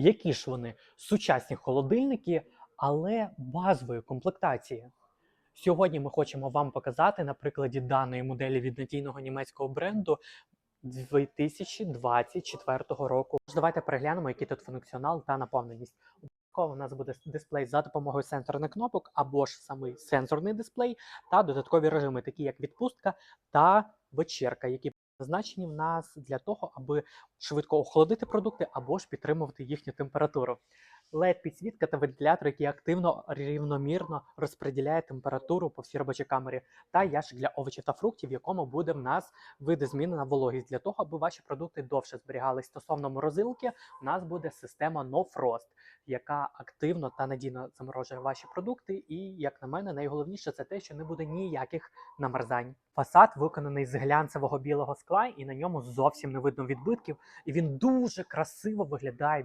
Які ж вони сучасні холодильники, але базової комплектації? Сьогодні ми хочемо вам показати на прикладі даної моделі від надійного німецького бренду 2024 року. Тож Давайте переглянемо, який тут функціонал та наповненість. У нас буде дисплей за допомогою сенсорних кнопок або ж самий сенсорний дисплей та додаткові режими, такі як відпустка та вечірка, які призначені в нас для того, аби швидко охолодити продукти або ж підтримувати їхню температуру. Led підсвітка та вентилятор, який активно рівномірно розподіляє температуру по всій робочій камері, та ящик для овочів та фруктів, в якому буде в нас видозмінена вологість для того, аби ваші продукти довше зберігались. Стосовно морозилки, у нас буде система No Frost, яка активно та надійно заморожує ваші продукти. І, як на мене, найголовніше це те, що не буде ніяких намерзань. Фасад виконаний з глянцевого білого скла, і на ньому зовсім не видно відбитків. І він дуже красиво виглядає